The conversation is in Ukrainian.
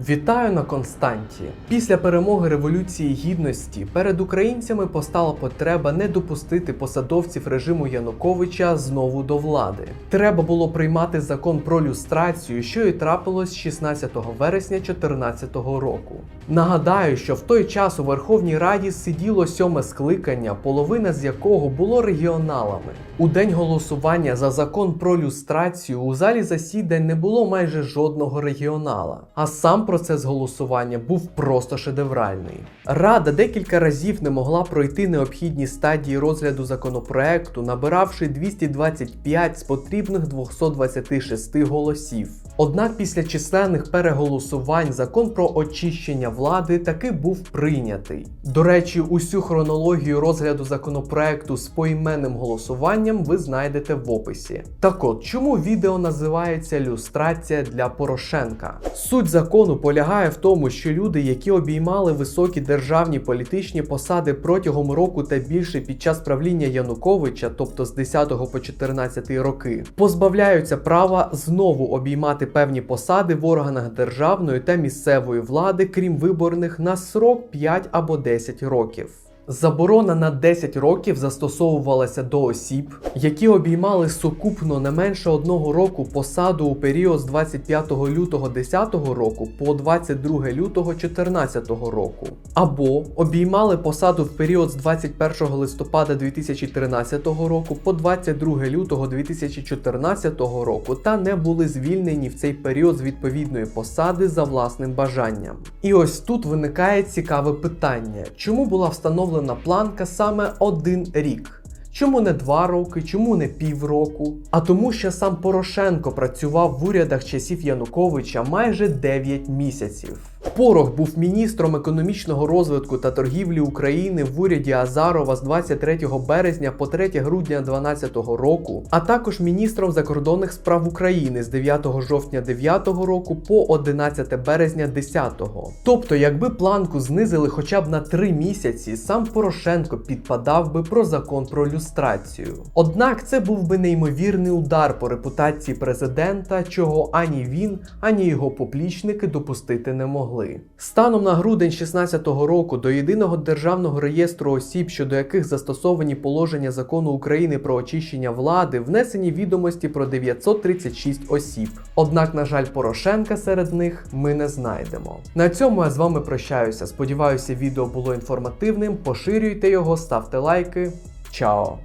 Вітаю на Константі. Після перемоги Революції Гідності перед українцями постала потреба не допустити посадовців режиму Януковича знову до влади. Треба було приймати закон про люстрацію, що і трапилось 16 вересня 2014 року. Нагадаю, що в той час у Верховній Раді сиділо сьоме скликання, половина з якого було регіоналами. У день голосування за закон про люстрацію у залі засідань не було майже жодного регіонала. А сам процес голосування був просто шедевральний. Рада декілька разів не могла пройти необхідні стадії розгляду законопроекту, набиравши 225 з потрібних 226 голосів. Однак після численних переголосувань закон про очищення влади таки був прийнятий. До речі, усю хронологію розгляду законопроекту з поіменним голосуванням ви знайдете в описі. Так от, чому відео називається Люстрація для Порошенка? Суть закону полягає в тому, що люди, які обіймали високі державні політичні посади протягом року та більше під час правління Януковича, тобто з 10 по 14 роки, позбавляються права знову обіймати певні посади в органах державної та місцевої влади, крім виборних, на срок 5 або 10 років. Заборона на 10 років застосовувалася до осіб, які обіймали сукупно не менше одного року посаду у період з 25 лютого 10 року по 22 лютого 14 року, або обіймали посаду в період з 21 листопада 2013 року по 22 лютого 2014 року та не були звільнені в цей період з відповідної посади за власним бажанням. І ось тут виникає цікаве питання: чому була встановлена планка саме один рік? Чому не два роки, чому не півроку? А тому, що сам Порошенко працював в урядах часів Януковича майже 9 місяців. Порох був міністром економічного розвитку та торгівлі України в уряді Азарова з 23 березня по 3 грудня 2012 року, а також міністром закордонних справ України з 9 жовтня 9 року по 11 березня 10. Тобто, якби планку знизили хоча б на 3 місяці, сам Порошенко підпадав би про закон про люстрацію. Однак це був би неймовірний удар по репутації президента, чого ані він, ані його поплічники допустити не могли. Станом на грудень 2016 року до єдиного державного реєстру осіб, щодо яких застосовані положення закону України про очищення влади, внесені відомості про 936 осіб. Однак, на жаль, Порошенка серед них ми не знайдемо. На цьому я з вами прощаюся. Сподіваюся, відео було інформативним. Поширюйте його, ставте лайки. Чао!